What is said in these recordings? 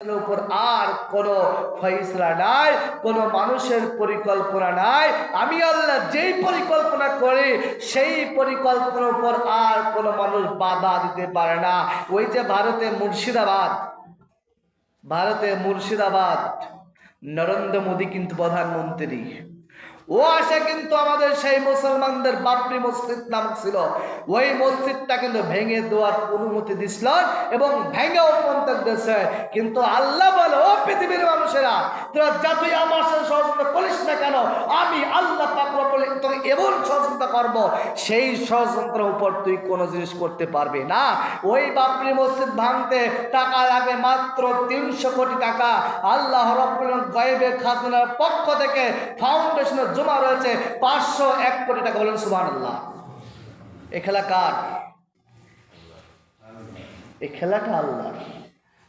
আর কোনো ফয়সলা নাই, কোনো মানুষের পরিকল্পনা নাই। আমি আল্লাহ যেই পরিকল্পনা করি, সেই পরিকল্পনার উপর আর কোনো মানুষ বাধা দিতে পারে না। ওই যে ভারতে মুর্শিদাবাদ ভারতে মুর্শিদাবাদ, নরেন্দ্র মোদী কিন্তু প্রধানমন্ত্রী। ও আসে কিন্তু আমাদের সেই মুসলমানদের বাপরি মসজিদ নামক ছিল। ওই মসজিদটা কিন্তু ভেঙে দেওয়ার অনুমতি দিছিল এবং ভেঙেও মন্তব্য দিয়েছে। কিন্তু আল্লাহ বলে, ও পৃথিবীর মানুষেরা, তোরা যতই আমার সাথে ষড়যন্ত্র করিস না কেন, আমি আল্লাহ পাকড় বলে তোকে এমন ষড়যন্ত্র করব, সেই ষড়যন্ত্রের উপর তুই কোনো জিনিস করতে পারবি না। ওই বাপরি মসজিদ ভাঙতে টাকা লাগবে মাত্র তিনশো কোটি টাকা আল্লাহ রব্বুল গায়েবের খাজনার পক্ষ থেকে ফাউন্ডেশনের জমা রয়েছে পাঁচশো এক কোটি টাকা বলেন সুবাহ আল্লাহ এ খেলা কার? এই খেলাটা আল্লাহ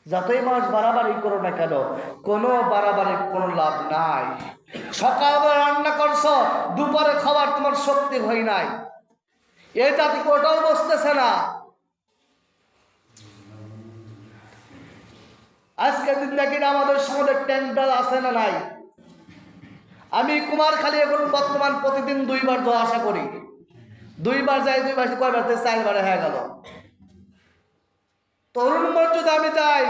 যতই মাস বাড়াবাড়ি করো না কেন, কোনো বাড়াবাড়ির কোনো লাভ নাই। সকালবেলা রান্না করছ, দুপুরে খাবার তোমার শক্তি হয় নাই। এ জাতিকে ওটাও বসতেছে না। আজকের দিন নাকি আমাদের সমাজের ট্যাঙ্কডাল আছে না নাই? আমি কুমারখালী এখন বর্তমান প্রতিদিন দুইবার যাওয়া আশা করি। দুইবার যাই, দুইবার কয়বার চারবারে হয়ে গেল। তরুণ মর্যাদা আমি যাই,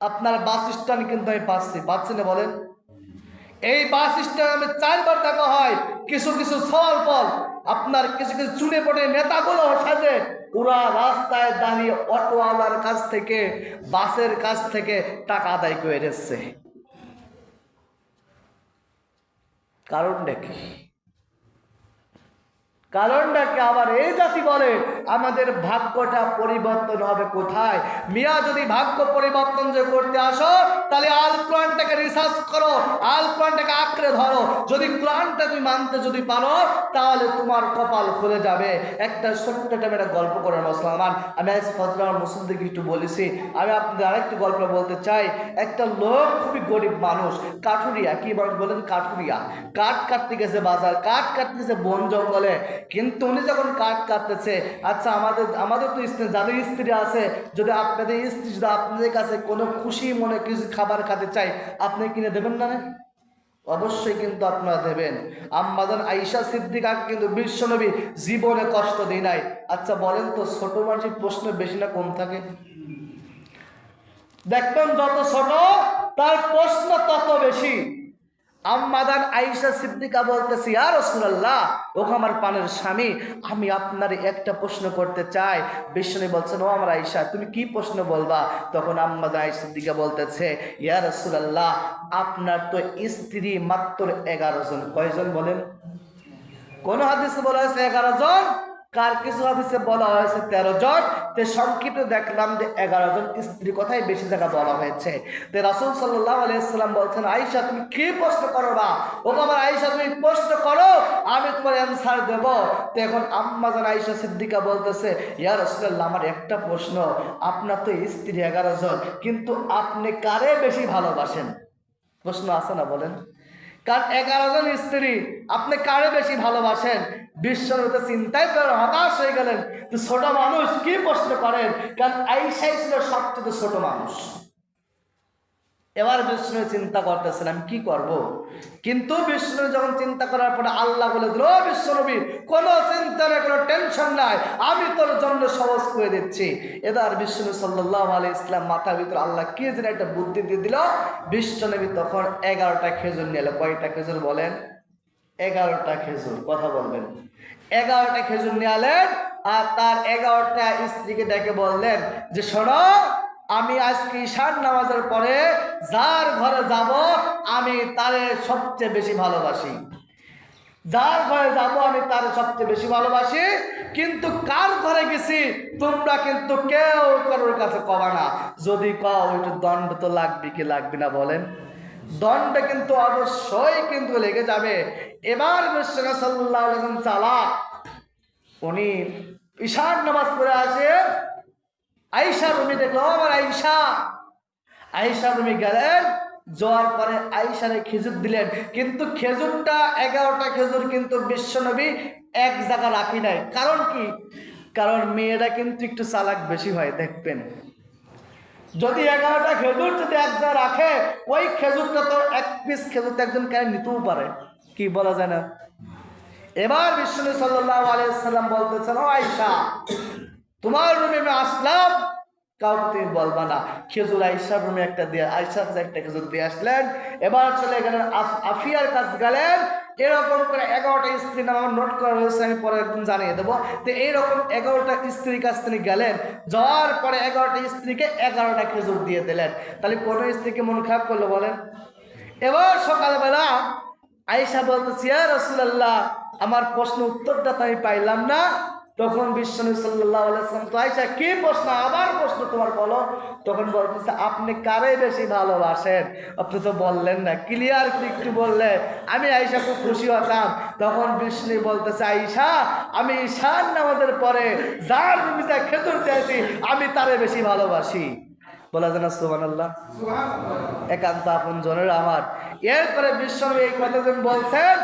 আপনার বাস স্ট্যান্ড কিন্তু আমি পাচ্ছি। পাচ্ছি না বলেন? এই বাস স্ট্যান্ড আমি চারবার দেখা হয়, কিছু কিছু সওয়াল পল আপনার কিছু কিছু চুনে পড়ে নেতাগুলো সাজে। ওরা রাস্তায় দাঁড়িয়ে অটোওয়ালার কাছ থেকে, বাসের কাছ থেকে টাকা আদায় করে এসছে। কারণটা কি? কারণটা কি আবার এই জাতি বলে, আমাদের ভাগ্যটা পরিবর্তন হবে কোথায়? মিয়া, যদি ভাগ্য পরিবর্তন যে করতে আসো, তাহলে আল কোরআনটাকে রিসার্চ করো, আল কোরআনটাকে আঁকড়ে ধরো। যদি কোরআনটা তুমি মানতে যদি পারো, তাহলে তোমার কপাল খুলে যাবে। একটা ছোট্ট টাইমে একটা গল্প করে মুসলমান আমি আজ ফজলার মুসলিমদেরকে একটু বলেছি। আমি আপনাদের আরেকটি গল্প বলতে চাই। একটা লোক খুবই গরিব মানুষ, কাঠুরিয়া। কি বলেন? কাঠুরিয়া। কাঠ কাটতে গেছে বাজার, কাঠ কাটতে গেছে বন জঙ্গলে। কিন্তু উনি যখন কাঠ কাটতেছে আচ্ছা আমাদের আমাদের তো স্ত্রী, যাদের স্ত্রী আছে, যদি আপনাদের স্ত্রী, যদি আপনাদের কাছে কোনো খুশি মনে কিছু খাবার খেতে চাই আপনি কিনে দেবেন না? অবশ্যই কিন্তু আপনারা দেবেন। আম্মাদান আইসা সিদ্দিকা কিন্তু বিশ্বনবী জীবনে কষ্ট দেয় নাই। আচ্ছা বলেন তো, ছোট মানুষের প্রশ্ন বেশি না কম থাকে? দেখবেন যত ছোট, তার প্রশ্ন তত বেশি। আম্মাদান আইসা সিদ্দিকা বলতেছি আর রসুল্লাহ ও আমার পানের স্বামী, আমি আপনার একটা প্রশ্ন করতে চাই। বিষ্ণু বলছেন, ও আমার আইসা তুমি কি প্রশ্ন বলবা? তখন আম্মাদান আইসা সিদ্দিকা বলতেছে, ইয়া রসুল্লাহ আপনার তো স্ত্রী মাত্র এগারো জন। কয়জন বলেন? কোন হাদিসে বলা হয়েছে এগারো জন? কার কিছু হাদিসে বলা হয়েছে তেরো জন? তে সংক্ষিপ্ত দেখলাম যে এগারো জন স্ত্রী কথাই বেশি জায়গা বলা হয়েছে। তে রাসুল সাল্লাহ আলাইসাল্লাম বলছেন আয়সা তুমি কি প্রশ্ন করো বা? ও আমার আয়সা তুমি প্রশ্ন করো, আমি তোমার অ্যান্সার দেব। তো এখন আম্মা জান আয়সা সিদ্দিকা বলতেছে, ইয়া রসুল্লাহ আমার একটা প্রশ্ন। আপনার তো স্ত্রী এগারো জন, কিন্তু আপনি কারে বেশি ভালোবাসেন? প্রশ্ন আছে না বলেন? কারণ এগারো জন স্ত্রী, আপনি কারে বেশি ভালোবাসেন? বিশ্বনবীতে চিন্তায় করে হতাশ হয়ে গেলেন তো ছোট মানুষ কি প্রশ্ন করেন? কারণ আইসাই ছিল সবচেয়ে ছোট মানুষ। এবার বিষ্ণু চিন্তা করতেছিলাম কি করব। কিন্তু বিষ্ণু যখন চিন্তা করার পরে আল্লাহ বলে দিল, "ও বিশ্বনবী কোনো চিন্তা নেই কোনো টেনশন নাই, আমি তোর জন্য সহজ করে দিচ্ছি। এবার বিষ্ণু সাল্লাহ আলি ইসলাম মাথার ভিতরে আল্লাহ কি যেন একটা বুদ্ধি দিয়ে দিল বিশ্বনবী তখন এগারোটা খেজুর নিয়ে এলো। কয়টা খেজুর বলেন? এগারোটা খেজুর, কথা বলবেন। এগারোটা খেজুর নিয়ে আলেন আর তার এগারোটা স্ত্রীকে ডেকে বললেন যে, শোনো, আমি আজকে ঈশান নামাজের পরে যার ঘরে যাব, আমি তারে সবচেয়ে বেশি ভালোবাসি। যার ঘরে যাব, আমি তার সবচেয়ে বেশি ভালোবাসি। কিন্তু কার ঘরে গেছি, তোমরা কিন্তু কেউ কারোর কাছে কবা না। যদি কও, একটু দণ্ড তো লাগবে কি লাগবে না বলেন। দণ্ড কিন্তু অবশ্যই কিন্তু লেগে যাবে। এবার সাল্লাহ চালা উনি ঈশান নামাজ পড়ে আসে। আইসা রুমি দেখল, "ও আমার আইসা আইসা রুমি গেলেন। যাওয়ার পরে আইসারে খেজুর দিলেন। কিন্তু খেজুরটা, এগারোটা খেজুর কিন্তু বিশ্বনবী এক জায়গা রাখি নাই। কারণ কি? কারণ মেয়েরা কিন্তু একটু চালাক বেশি হয়, দেখবেন। যদি এগারোটা খেজুর যদি একজন রাখে, ওই খেজুরটা তো এক পিস খেজুর তো একজন কেন নিতেও পারে। কি বলা যায় না? এবার বিষ্ণু সাল্লাহ আলাইসাল্লাম বলতেছেন, ও আয়সা তোমার রুমে আমি আসলাম কাউকে তুমি বলবা না। খেজুর আইসার রুমে একটা দিয়ে আইসার একটা খেজুর দিয়ে আসলেন। এবার চলে গেলেন আফ- আফিয়ার কাছে গেলেন। এরকম করে এগারোটা স্ত্রী নাম আমার নোট করা হয়েছে, আমি পরে একদিন জানিয়ে দেবো। তো এইরকম এগারোটা স্ত্রীর কাছে তিনি গেলেন। যাওয়ার পরে এগারোটা স্ত্রীকে এগারোটা খেজুর দিয়ে দিলেন। তাহলে কোনো স্ত্রীকে মন খারাপ করল বলেন? এবার সকালবেলা আয়েশা বলতেছি রসুলাল্লাহ, আমার প্রশ্ন উত্তরটা তো আমি পাইলাম না। তখন বিশ্বনবী সাল্লাহ আলাইসলাম তো আইসা কি প্রশ্ন? আবার প্রশ্ন তোমার বলো। তখন বলতেছে আপনি কারে বেশি ভালোবাসেন? আপনি তো বললেন না ক্লিয়ার একটু বললে। আমি আয়েশা খুব খুশি হতাম। তখন বিষ্ণু বলতেছে আইসা আমি ঈশান নামাজের পরে যার রুমিতে খেতুর চাইছি আমি তারে বেশি ভালোবাসি। বলা যায় না সুবান আল্লাহ একান্ত আপন জনের আমার। এরপরে বিশ্বনবী এই কথা বলছেন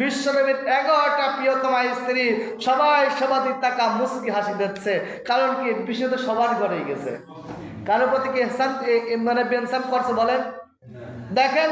বিশ্বনবীর এগারোটা প্রিয়তমা স্ত্রী সবাই সবাই টাকা মুসকি হাসি দিচ্ছে। কারণ কি বিশ্ব সবার ঘরেই গেছে। কারোর প্রতি কি হেসান মানে বেনসান করছে বলেন? দেখেন